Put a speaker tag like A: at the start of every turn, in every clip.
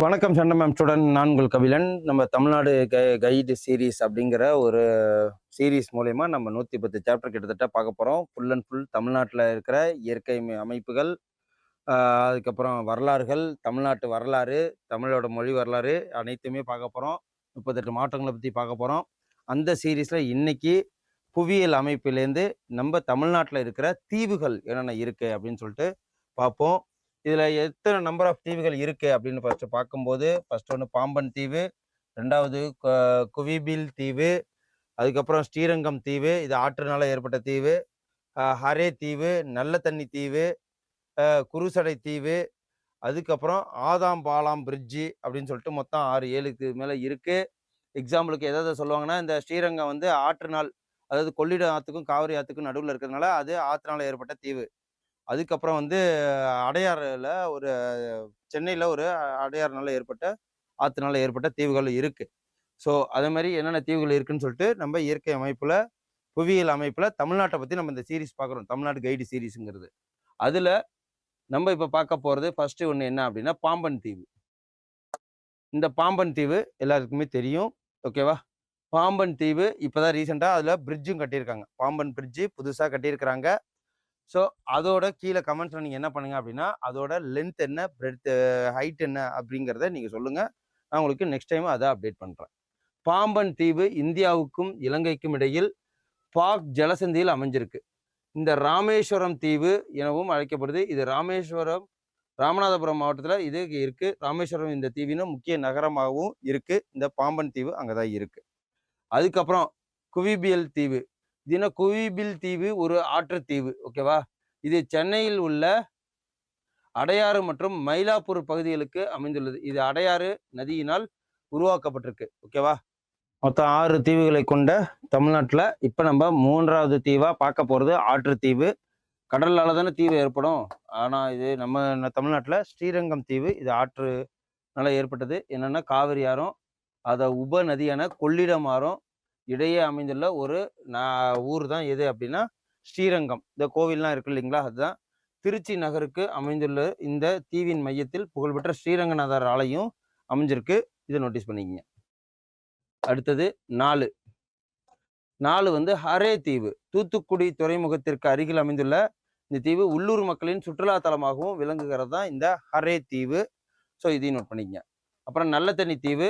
A: வணக்கம் சண்டை ma'am student நான் உங்கள் கபிலன். நம்ம தமிழ்நாடு கை கைடு சீரீஸ் அப்படிங்கிற ஒரு சீரீஸ் மூலயமா நம்ம நூற்றி பத்து சாப்டர் கிட்டத்தட்ட பார்க்க போகிறோம் ஃபுல் அண்ட் ஃபுல் தமிழ்நாட்டில் இருக்கிற இயற்கை அமைப்புகள் அதுக்கப்புறம் வரலாறுகள் தமிழ்நாட்டு வரலாறு தமிழோட மொழி வரலாறு அனைத்துமே பார்க்க போகிறோம் முப்பத்தெட்டு மாவட்டங்களை பற்றி பார்க்க போகிறோம் அந்த சீரீஸில் இன்றைக்கி புவியியல் அமைப்பிலேருந்து நம்ம தமிழ்நாட்டில் இருக்கிற தீவுகள் என்னென்ன இருக்குது அப்படின்னு சொல்லிட்டு பார்ப்போம் இதில் எத்தனை நம்பர் ஆஃப் தீவுகள் இருக்குது அப்படின்னு ஃபஸ்ட்டு பார்க்கும்போது ஃபர்ஸ்ட் ஒன்று பாம்பன் தீவு ரெண்டாவது குவிபில் தீவு அதுக்கப்புறம் ஸ்ரீரங்கம் தீவு இது ஆற்றுனால ஏற்பட்ட தீவு ஹரே தீவு நல்ல தண்ணி தீவு குருசடை தீவு அதுக்கப்புறம் ஆதாம் பாலாம் பிரிட்ஜி அப்படின்னு சொல்லிட்டு மொத்தம் ஆறு ஏழுக்கு மேலே இருக்குது எக்ஸாம்பிளுக்கு எதாவது சொல்லுவாங்கன்னா இந்த ஸ்ரீரங்கம் வந்து ஆற்றுநாள் அதாவது கொள்ளிடம் ஆற்றுக்கும் காவிரி ஆற்றுக்கும் நடுவில் இருக்கிறதுனால அது ஆற்றுனால ஏற்பட்ட தீவு. அதுக்கப்புறம் வந்து அடையாறில் ஒரு சென்னையில் ஒரு அடையாறுனால ஏற்பட்ட ஆற்றுனால ஏற்பட்ட தீவுகள் இருக்குது ஸோ அதே மாதிரி என்னென்ன தீவுகள் இருக்குன்னு சொல்லிட்டு நம்ம இயற்கை அமைப்பில் புவியியல் அமைப்பில் தமிழ்நாட்டை பற்றி நம்ம இந்த சீரிஸ் பார்க்குறோம். தமிழ்நாடு கைடு சீரிஸுங்கிறது அதில் நம்ம இப்போ பார்க்க போகிறது ஃபஸ்ட்டு ஒன்று என்ன அப்படின்னா பாம்பன் தீவு. இந்த பாம்பன் தீவு எல்லாருக்குமே தெரியும். ஓகேவா பாம்பன் தீவு இப்போதான் ரீசெண்டாக அதில் பிரிட்ஜும் கட்டியிருக்காங்க. பாம்பன் பிரிட்ஜு புதுசாக கட்டியிருக்கிறாங்க. ஸோ அதோட கீழே கமெண்ட்ஸில் நீங்கள் என்ன பண்ணுங்க அப்படின்னா அதோட லென்த் என்ன பிரெட் ஹைட் என்ன அப்படிங்கிறத நீங்கள் சொல்லுங்கள் நான் உங்களுக்கு நெக்ஸ்ட் டைம் அதை அப்டேட் பண்ணுறேன் பாம்பன் தீவு இந்தியாவுக்கும் இலங்கைக்கும் இடையில் பாக் ஜலசந்தியில் அமைஞ்சிருக்கு. இந்த ராமேஸ்வரம் தீவு எனவும் அழைக்கப்படுது. இது ராமேஸ்வரம் ராமநாதபுரம் மாவட்டத்தில் இது இருக்குது ராமேஸ்வரம் இந்த தீவின முக்கிய நகரமாகவும் இருக்குது இந்த பாம்பன் தீவு அங்கே தான் இருக்குது அதுக்கப்புறம் குவிபியல் தீவு. இதுனா குவிபில் தீவு ஒரு ஆற்றுத்தீவு ஓகேவா இது சென்னையில் உள்ள அடையாறு மற்றும் மயிலாப்பூர் பகுதிகளுக்கு அமைந்துள்ளது. இது அடையாறு நதியினால் உருவாக்கப்பட்டிருக்கு. ஓகேவா மொத்தம் ஆறு தீவுகளை கொண்ட தமிழ்நாட்டில் இப்போ நம்ம மூன்றாவது தீவாக பார்க்க போகிறது ஆற்றுத்தீவு கடலால் தானே தீவு ஏற்படும். ஆனால் இது நம்ம தமிழ்நாட்டில் ஸ்ரீரங்கம் தீவு இது ஆற்றுனால ஏற்பட்டது. என்னென்னா காவிரி ஆறும் அதை உப நதியான கொள்ளிடம் ஆறும் இடையே அமைந்துள்ள ஒரு ஊர் தான் எது அப்படின்னா ஸ்ரீரங்கம். இந்த கோவில்லாம் இருக்கு இல்லைங்களா? அதுதான். திருச்சி நகருக்கு அமைந்துள்ள இந்த தீவின் மையத்தில் புகழ்பெற்ற ஸ்ரீரங்கநாதர் ஆலயம் அமைஞ்சிருக்கு. இதை நோட்டீஸ் பண்ணிக்கங்க. அடுத்தது நாலு. நாலு வந்து ஹரே தீவு. தூத்துக்குடி துறைமுகத்திற்கு அருகில் அமைந்துள்ள இந்த தீவு உள்ளூர் மக்களின் சுற்றுலா தலமாகவும் விளங்குகிறது தான் இந்த ஹரே தீவு. ஸோ இதையும் நோட் பண்ணிக்கங்க. அப்புறம் நல்ல தண்ணி தீவு.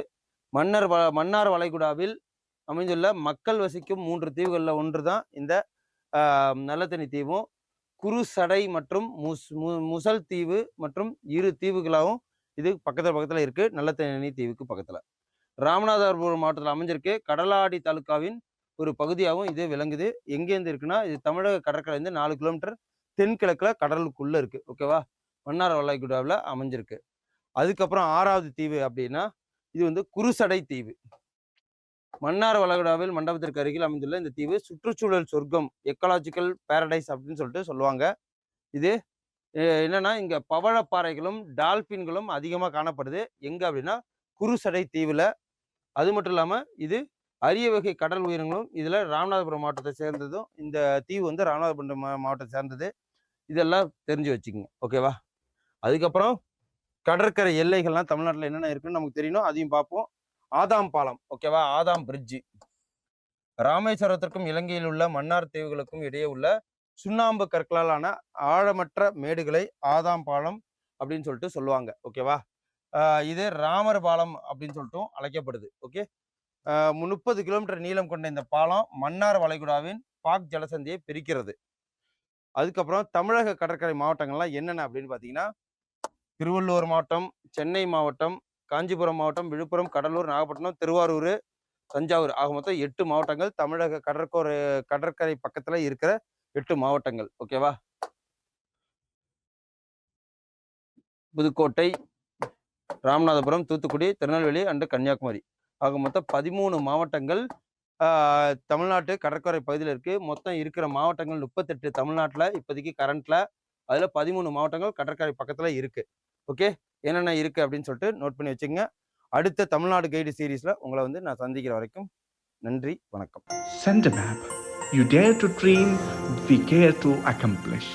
A: மன்னர் வ மன்னார் வளைகுடாவில் அமைந்துள்ள மக்கள் வசிக்கும் மூன்று தீவுகளில் ஒன்று தான் இந்த நல்லத்தனி தீவும். குருசடை மற்றும் முஸ் மு- முசல் தீவு மற்றும் இரு தீவுகளாகவும் இது பக்கத்தில் பக்கத்தில் இருக்குது நல்லத்தண்ணி தீவுக்கு பக்கத்தில். ராமநாதபுரம் மாவட்டத்தில் அமைஞ்சிருக்கு. கடலாடி தாலுக்காவின் ஒரு பகுதியாகவும் இது விளங்குது. எங்கேருந்து இருக்குன்னா இது தமிழக கடற்கரையிலேருந்து நாலு கிலோமீட்டர் தென்கிழக்கில் கடலுக்குள்ளே இருக்குது ஓகேவா மன்னார் வல்லாய்குடாவில் அமைஞ்சிருக்கு. அதுக்கப்புறம் ஆறாவது தீவு அப்படின்னா இது வந்து குருசடை தீவு. மன்னார் வளகுடாவில் மண்டபத்திற்கு அருகில் அமைந்துள்ள இந்த தீவு சுற்றுச்சூழல் சொர்க்கம் எக்கலாஜிக்கல் பேரடைஸ் அப்படின்னு சொல்லிட்டு சொல்லுவாங்க. இது என்னன்னா இங்க பவழப்பாறைகளும் டால்பின்களும் அதிகமாக காணப்படுது. எங்க அப்படின்னா குருசடை தீவுல. அது மட்டும் இல்லாம இது அரிய வகை கடல் உயிரினங்களும் இதுல ராமநாதபுரம் மாவட்டத்தை சேர்ந்ததும் இந்த தீவு வந்து ராமநாதபுரம் மா- மாவட்டத்தை சேர்ந்தது. இதெல்லாம் தெரிஞ்சு வச்சுக்கோங்க. ஓகேவா? அதுக்கப்புறம் கடற்கரை எல்லைகள்லாம் தமிழ்நாட்டில் என்னென்ன இருக்குன்னு நமக்கு தெரியணும். அதையும் பார்ப்போம். ஆதாம் பாலம் ஓகேவா ஆதாம் பிரிட்ஜு ராமேஸ்வரத்திற்கும் இலங்கையில் உள்ள மன்னார் தீவுகளுக்கும் இடையே உள்ள சுண்ணாம்பு கற்களாலான ஆழமற்ற மேடுகளை ஆதாம் பாலம் அப்படின்னு சொல்லிட்டு சொல்லுவாங்க ஓகேவா ஆஹ் இது ராமர் பாலம் அப்படின்னு சொல்லிட்டும் அழைக்கப்படுது ஓகே முப்பது கிலோமீட்டர் நீளம் கொண்ட இந்த பாலம் மன்னார் வளைகுடாவின் பாக் ஜலசந்தியை பிரிக்கிறது. அதுக்கப்புறம் தமிழக கடற்கரை மாவட்டங்கள்லாம் என்னென்ன அப்படின்னு பார்த்தீங்கன்னா திருவள்ளூர் மாவட்டம் சென்னை மாவட்டம் காஞ்சிபுரம் மாவட்டம் விழுப்புரம் கடலூர் நாகப்பட்டினம் திருவாரூர் தஞ்சாவூர் ஆக மொத்தம் எட்டு மாவட்டங்கள். தமிழக கடற்கரை கடற்கரை பக்கத்துல இருக்கிற எட்டு மாவட்டங்கள். ஓகேவா புதுக்கோட்டை ராமநாதபுரம் தூத்துக்குடி திருநெல்வேலி அண்டு கன்னியாகுமரி. ஆக மொத்தம் பதிமூணு மாவட்டங்கள். ஆஹ், தமிழ்நாட்டு கடற்கரை பகுதியில் இருக்கு. மொத்தம் இருக்கிற மாவட்டங்கள் முப்பத்தெட்டு தமிழ்நாட்டில் இப்போதைக்கு கரண்ட்ல அதில் பதிமூணு மாவட்டங்கள் கடற்கரை பக்கத்தில் இருக்கு. ஓகே என்னென்ன இருக்குது அப்படின்னு சொல்லிட்டு நோட் பண்ணி வச்சுங்க அடுத்த தமிழ்நாடு கைடு சீரீஸில் உங்களை வந்து நான் சந்திக்கிற வரைக்கும் நன்றி வணக்கம்.
B: Send a you You dare to dream we care to accomplish.